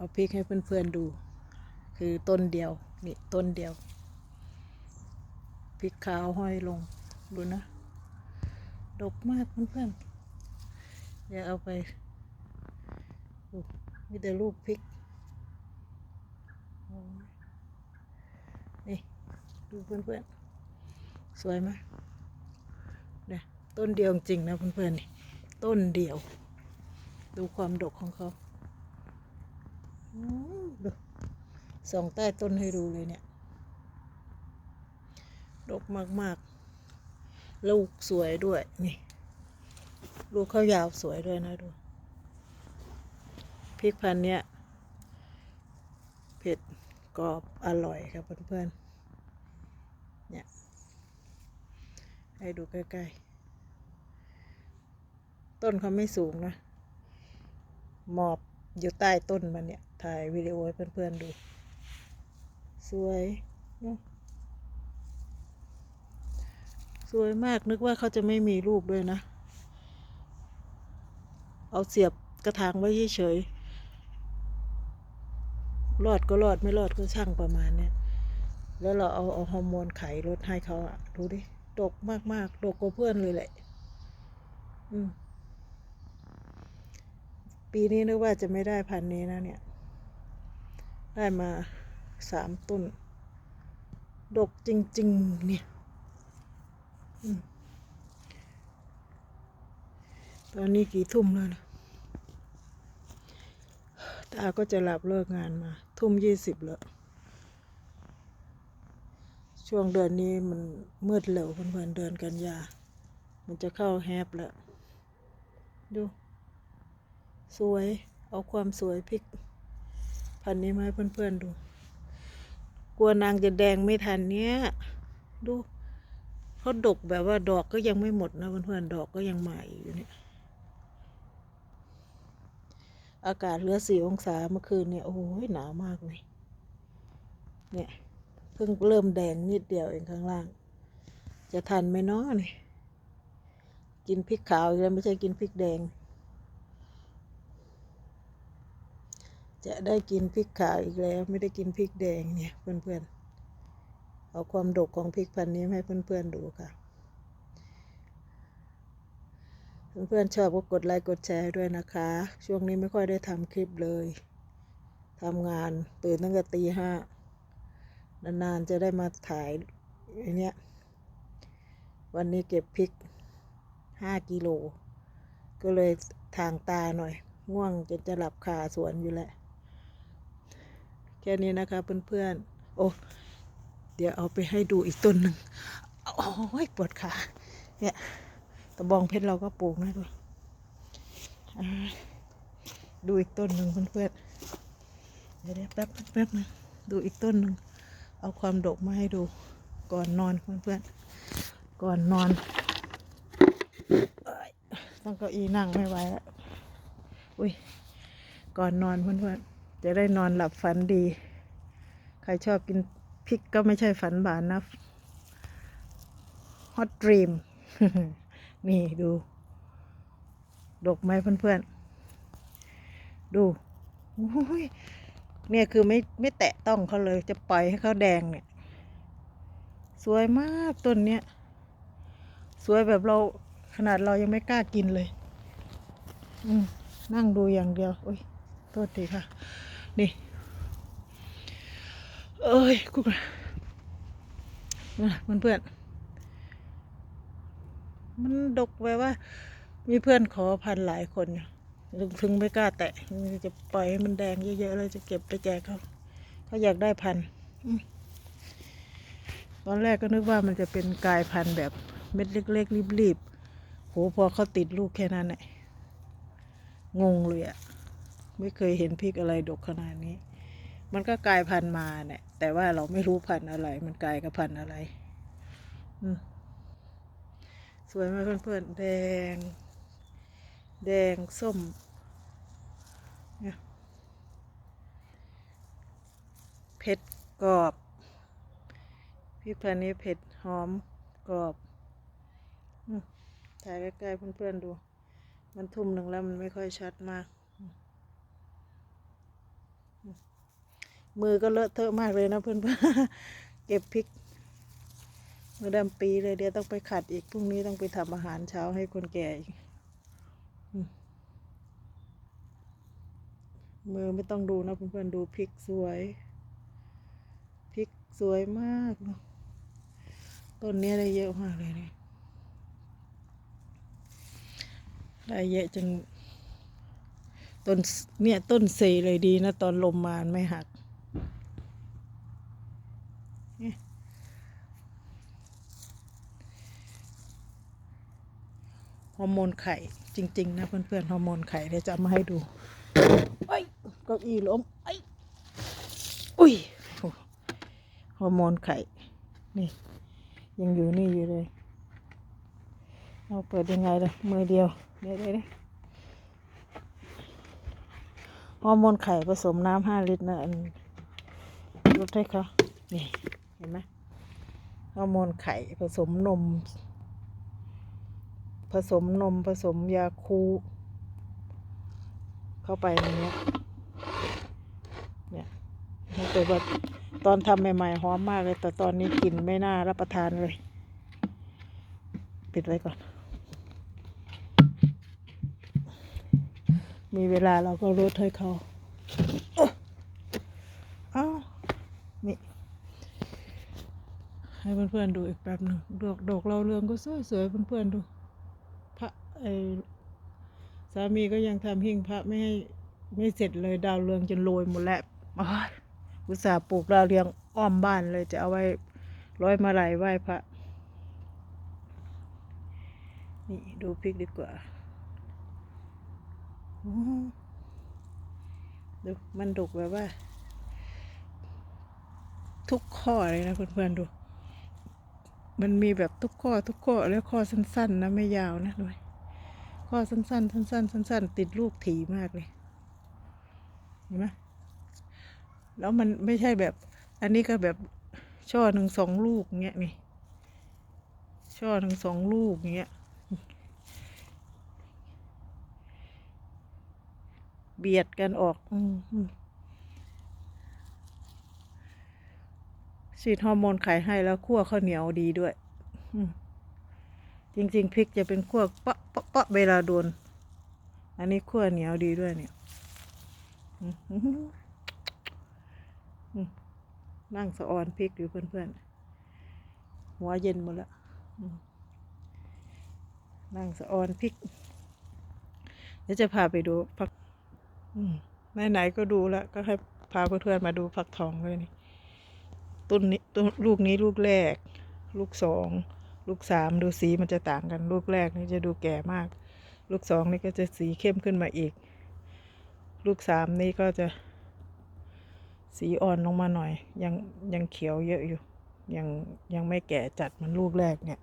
เอาพริกให้เพื่อนๆดู คือต้นเดียว นี่ต้นเดียวพริกขาวห้อยลง ดูนะ ดกมากเพื่อนๆ อย่าเอาไปดูมีแต่ลูกพริก นี่ ดูเพื่อนๆ สวยไหมเนี่ยต้นเดียวจริงนะเพื่อนๆนี่ต้นเดียว ดูความดกของเขา ส่องใต้ต้นให้ดูเลยเนี่ย ดกมากๆ ลูกสวยด้วยนี่ ลูกเขายาวสวยด้วยนะดู พริกพันเนี้ยเผ็ดกรอบอร่อยครับเพื่อนๆ เนี่ย ให้ดูใกล้ๆ ต้นเขาไม่สูงนะ หมอบอยู่ใต้ต้นมันเนี่ย ถ่ายวิดีโอให้เพื่อนๆดู สวยเนอะสวยมากนึกว่าเขาจะไม่มีลูกด้วยนะ เอาเสียบกระถางไว้เฉยรอดก็รอดไม่รอดก็ช่างประมาณเนี้ยแล้วเราเอาเอาฮอร์โมนไขลดให้เขาอะดูดิดกมากๆดกกว่าเพื่อนเลยแหละ อืม ปีนี้นึกว่าจะไม่ได้พันนี้นะเนี่ย ได้มาสามต้น ดกจริง ๆ เนี่ยอตอนนี้กี่ทุ่มแล้วนะตาก็จะหลับเลิกงานมา ทุ่มยี่สิบแล้ว ช่วงเดือนนี้มันมืดเร็วเพื่อนๆเดือนกันยา มันจะเข้าแฮปแล้ว ดู สวย เอาความสวยพริก พันนี้มาให้เพื่อนๆดู กลัวนางจะแดงไม่ทันเนี้ย ดูเขาดกแบบว่าดอกก็ยังไม่หมดนะเพื่อนๆดอกก็ยังใหม่อยู่เนี่ย อากาศเหลือสี่องศาเมื่อคืนเนี่ยโอ้ยหนาวมากเลย เนี่ยเพิ่งเริ่มแดงนิดเดียวเองข้างล่าง จะทันไหมเนาะนี่กินพริกขาวอีกแล้วไม่ใช่กินพริกแดง จะได้กินพริกขาวอีกแล้ว ไม่ได้กินพริกแดงเนี่ยเพื่อนๆ เอาความดกของพริกพันนี้ให้เพื่อนๆดูค่ะ เพื่อนๆชอบก็กดไลค์กดแชร์ด้วยนะคะ ช่วงนี้ไม่ค่อยได้ทำคลิปเลยทำงานตื่นตั้งแต่ตีห้านานๆจะได้มาถ่ายอันเนี้ยวันนี้เก็บพริกห้ากิโล ก็เลยทางตาหน่อย ง่วงจนจะหลับคาสวนอยู่แหละ แค่นี้นะคะเพื่อนๆ โอ้ เดี๋ยวเอาไปให้ดูอีกต้นหนึ่งโอ้ยปวดขาเนี่ยตะบองเพชรเราก็ปลูกนะดูอ่าดูอีกต้นหนึ่งเพื่อนๆ เดี๋ยวแป๊บแป๊บนึงดูอีกต้นหนึ่ง เอาความดกมาให้ดูก่อนนอนเพื่อนๆ ก่อนนอน ต้องเก้าอี้นั่งไม่ไหวแล้ว อุ้ย ก่อนนอนเพื่อนๆ จะได้นอนหลับฝันดี ใครชอบกินพริกก็ไม่ใช่ฝันบานนะฮอตดรีม นี่ดู ดกไหมเพื่อนๆ ดูเนี่ยคือไม่ไม่แตะต้องเขาเลย จะปล่อยให้เขาแดงเนี่ย สวยมากต้นเนี้ย สวยแบบเราขนาดเรายังไม่กล้ากินเลย อืมนั่งดูอย่างเดียวโอ้ยโทษทีค่ะ นี่ เอ้ยกูนะเพื่อน มันดกแบบว่า มีเพื่อนขอพันหลายคนอยู่ถึงไม่กล้าแตะจะปล่อยให้มันแดงเยอะๆแล้วจะเก็บไปแจกเขาเขาอยากได้พันตอนแรกก็นึกว่ามันจะเป็นกลายพันธุ์แบบเม็ดเล็ก ๆ รีบๆโหพอเขาติดลูกแค่นั้นแหละงงเลยอะ ไม่เคยเห็นพริกอะไรดกขนาดนี้ มันก็กลายพันธุ์มาเนี่ยแต่ว่าเราไม่รู้พันธุ์อะไร มันกลายกับพันธุ์อะไรสวยมากเพื่อนๆแดง แดงส้มเผ็ดกรอบพริกพันนี้เผ็ดหอมกรอบถ่ายใกล้ๆเพื่อนๆดู มันทุ่มหนึ่งแล้วมันไม่ค่อยชัดมากอืม มือก็เลอะเทอะมากเลยนะเพื่อนๆเก็บพริกเมื่อดำปีเลยเดี๋ยวต้องไปขัดอีกพรุ่งนี้ต้องไปทำอาหารเช้าให้คนแก่อีกมือไม่ต้องดูนะเพื่อนๆดูพริกสวยพริกสวยมากเนอะต้นเนี้ยได้เยอะมากเลยเนี่ยได้เยอะจนต้นเนี่ยต้นเซเลยดีนะ ตอนลมมาไม่หัก อร์โมนไข่จริง ๆ นะเพื่อนๆฮอร์โมนไข่เดี๋ยวจะเอามาให้ดูไอ้ยเก้าอี้ล้มไอ้ยอุ้ยโอ้ฮอร์โมนไข่นี่ ยังอยู่นี่อยู่เลยเราเปิดยังไงล่ะมือเดียวเดี๋ยวเดี๋ยวเดี๋ยวฮอร์โมนไข่ผสมน้ำห้าลิตรนะอันลดให้เขานี่เห็นไหมฮอร์โมนไข่ผสมนม ผสมนมผสมยาคูเข้าไปในเนี้ยเนี่ยแต่ว่าตอนทำใหม่ๆหอมมากเลย แต่ตอนนี้กลิ่นไม่น่ารับประทานเลย ปิดไว้ก่อน มีเวลาเราก็ลดให้เขาเอ้อเนี่ให้เพื่อนๆดูอีกแป๊บหนึ่งดอกดอกเราเรืองก็สวยๆเพื่อนๆดู ไอสามีก็ยังทำหิ้งพระไม่ให้ไม่เสร็จเลยดาวเรืองจนโรยหมดแล้วอ้ายอุตส่าห์ปลูกดาวเรืองอ้อมบ้านเลยจะเอาไว้ร้อยมาลัยไหว้พระ นี่ดูพริกดีกว่าอื้อหือดูมันดกแบบว่า ทุกข้อเลยนะเพื่อนๆดู มันมีแบบทุกข้อทุกข้อแล้วข้อสั้นๆนะไม่ยาวนะด้วย ข้อสั้นๆ สั้นๆ สั้นๆ ติดลูกถี่มากเลย เห็นไหมแล้วมันไม่ใช่แบบ อันนี้ก็แบบช่อหนึ่งสองลูกเงี้ยนี่ช่อหนึ่งสองลูกเงี้ย เบียดกันออกอฉีดฮอร์โมนไข่ให้แล้วคั่วข้าวเหนียวดีด้วย อืม จริง ๆพริกจะเป็นคั่วเปาะเปาะเปาะเวลาโดน อันนี้คั่วเหนียวดีด้วยเนี่ยนั่งสะออนพริกอยู่เพื่อนๆ หัวเย็นหมดล้วอืมนั่งสะออนพริก เดี๋ยวจะพาไปดูผักไหนๆก็ดูแล้ว ก็ให้พาเพื่อนๆมาดูผักทองเลยนี่ต้นนี้ต้นลูกนี้ลูกแรก ลูกสอง ลูกสามดูสีมันจะต่างกัน ลูกแรกนี่จะดูแก่มาก ลูกสองนี่ก็จะสีเข้มขึ้นมาอีก ลูกสามนี่ก็จะ สีอ่อนลงมาหน่อย ยังยังเขียวเยอะอยู่ ยังยังไม่แก่จัดมันลูกแรกเนี่ย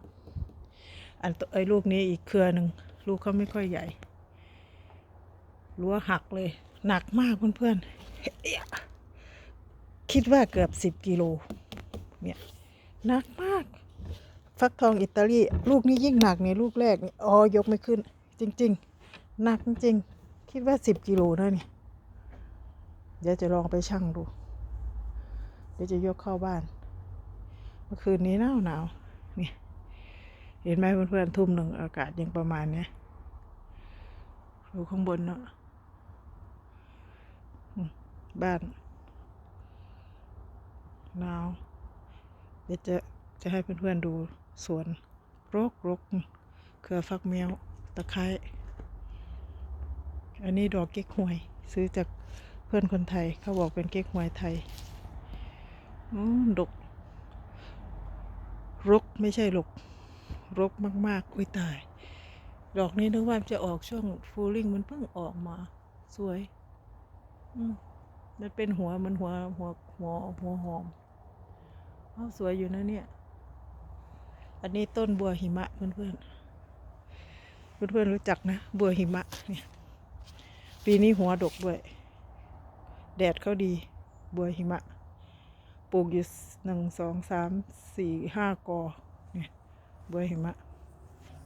อันไอ้ลูกนี้อีกเครือหนึ่งลูกเขาไม่ค่อยใหญ่รั้วหักเลย หนักมากเพื่อนๆเอ๊ะคิดว่าเกือบสิบกิโลเนี่ยหนักมาก ฟักทองอิตาลีลูกนี้ยิ่งหนักเนี่ยลูกแรกนี่อ๋อยกไม่ขึ้น จริง ๆ หนักจริงๆคิดว่าสิบกิโลนะนี่เดี๋ยวจะลองไปชั่งดู เดี๋ยวจะยกเข้าบ้าน เมื่อคืนนี้หนาวหนาวนี่เห็นไหมเพื่อนๆทุ่มหนึ่งอากาศยังประมาณเนี้ยดูข้างบนเนาะบ้านหนาวเดี๋ยวจะจะให้เพื่อนๆดู สวนรกรกเครือฟักแมวตะไคร้อันนี้ดอกเก๊กฮวย ซื้อจากเพื่อนคนไทยเขาบอกเป็นเก๊กฮวยไทยอืมดก รกไม่ใช่หลก รกมาก ๆ อุ้ยตาย ดอกนี้นึกว่าจะออกช่วงฟูลิ่งมันเพิ่งออกมา สวย อืมมันเป็นหัวมันหัวหัวหัวหัวหอมอ้าสวยอยู่นะเนี่ย อันนี้ต้นบัวหิมะเพื่อนเพื่อนเพื่อนเพื่อนรู้จักนะ บัวหิมะเนี่ยปีนี้หัวดกด้วย แดดเขาดี บัวหิมะปลูกอยู่หนึ่งสองสามสี่ห้ากอเนี่ยบัวหิมะ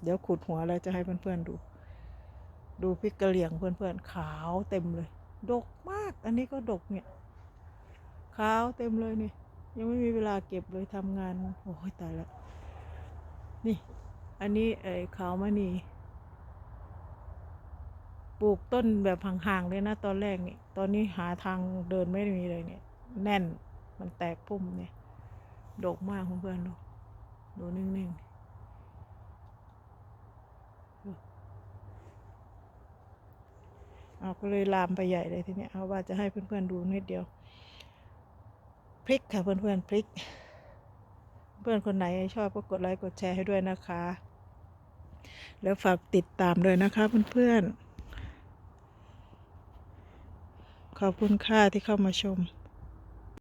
เดี๋ยวขุดหัวแล้วจะให้เพื่อนๆดู ดูพริกกะเหรี่ยงเพื่อนๆขาวเต็มเลย ดกมาก อันนี้ก็ดกเนี่ย ขาวเต็มเลยนี่ยังไม่มีเวลาเก็บเลยทำงาน โอ้ยตายละ นี่ อันนี้ไอ้ขาวมะนีปลูกต้นแบบห่างๆเลยนะตอนแรกนี่ ตอนนี้หาทางเดินไม่มีเลยเนี่ย แน่นมันแตกพุ่มเนี่ยดกมากเพื่อนๆดูดูนิ่งๆเอาก็เลยลามไปใหญ่เลยทีเนี้ยเอาว่าจะให้เพื่อนๆดูนิดเดียว พริกค่ะเพื่อนๆพริก เพื่อนคนไหนชอบก็กดไลค์กดแชร์ให้ด้วยนะคะ แล้วฝากติดตามด้วยนะคะเพื่อนๆขอบคุณค่าที่เข้ามาชม